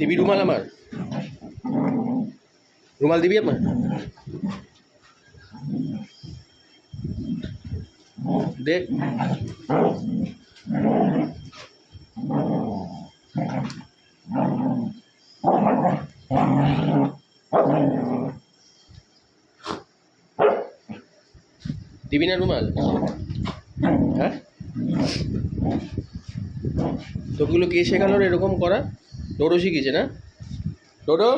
দিবি রুমাল আমার? রুমাল দিবি আমার? দে। দিবি না রুমাল? হ্যাঁ? তোগুলো কে শেখালো এরকম করা? ডোডো শিখিয়েছে না? ডোডো?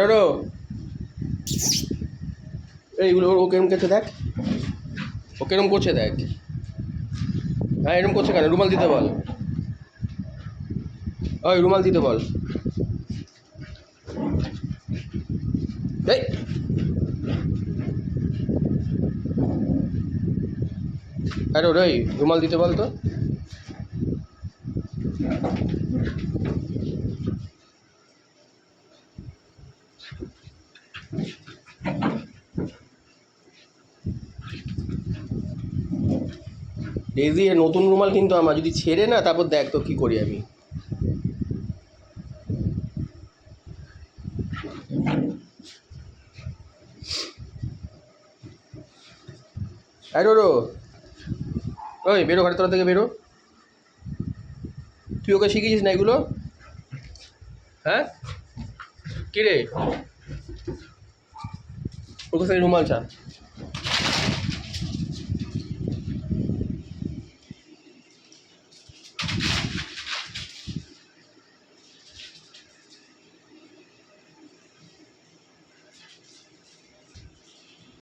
ডোডো। এইগুলো ও কেরম করছে দেখ? ও কেরম করছে দেখ? হ্যাঁ এরম করছে কেন? রুমাল দিতে বল। ওই, রুমাল দিতে বল। আরে ওই রুমাল দিতে বল তো। ডেজি নতুন রুমাল কিন্তু আমার। যদি ছেড়ে না, তারপর দেখ তো কি করি আমি। আরে ওই বেরো, ঘরের তলা থেকে বেরো। তুই ওকে শিখিয়েছিস না এগুলো? হ্যাঁ? কিরে ওকে কাছে রুমাল চা